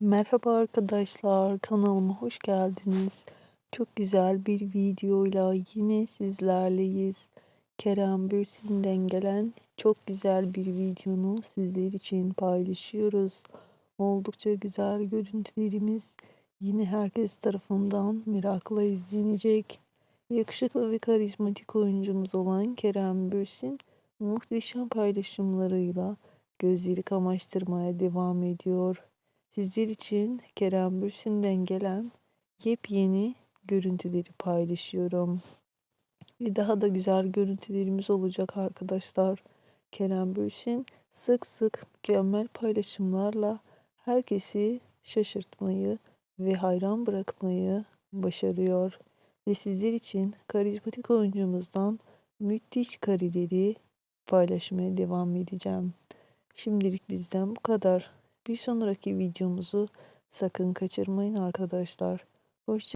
Merhaba arkadaşlar, kanalıma hoş geldiniz. Çok güzel bir videoyla yine sizlerleyiz. Kerem Bürsin'den gelen çok güzel bir videonu sizler için paylaşıyoruz. Oldukça güzel görüntülerimiz yine herkes tarafından merakla izlenecek. Yakışıklı ve karizmatik oyuncumuz olan Kerem Bürsin muhteşem paylaşımlarıyla gözleri kamaştırmaya devam ediyor. Sizler için Kerem Bürsin'den gelen yepyeni görüntüleri paylaşıyorum. Ve daha da güzel görüntülerimiz olacak arkadaşlar. Kerem Bürsin sık sık mükemmel paylaşımlarla herkesi şaşırtmayı ve hayran bırakmayı başarıyor. Ve sizler için karizmatik oyuncumuzdan müthiş kareleri paylaşmaya devam edeceğim. Şimdilik bizden bu kadar. Bir sonraki videomuzu sakın kaçırmayın arkadaşlar. Hoşça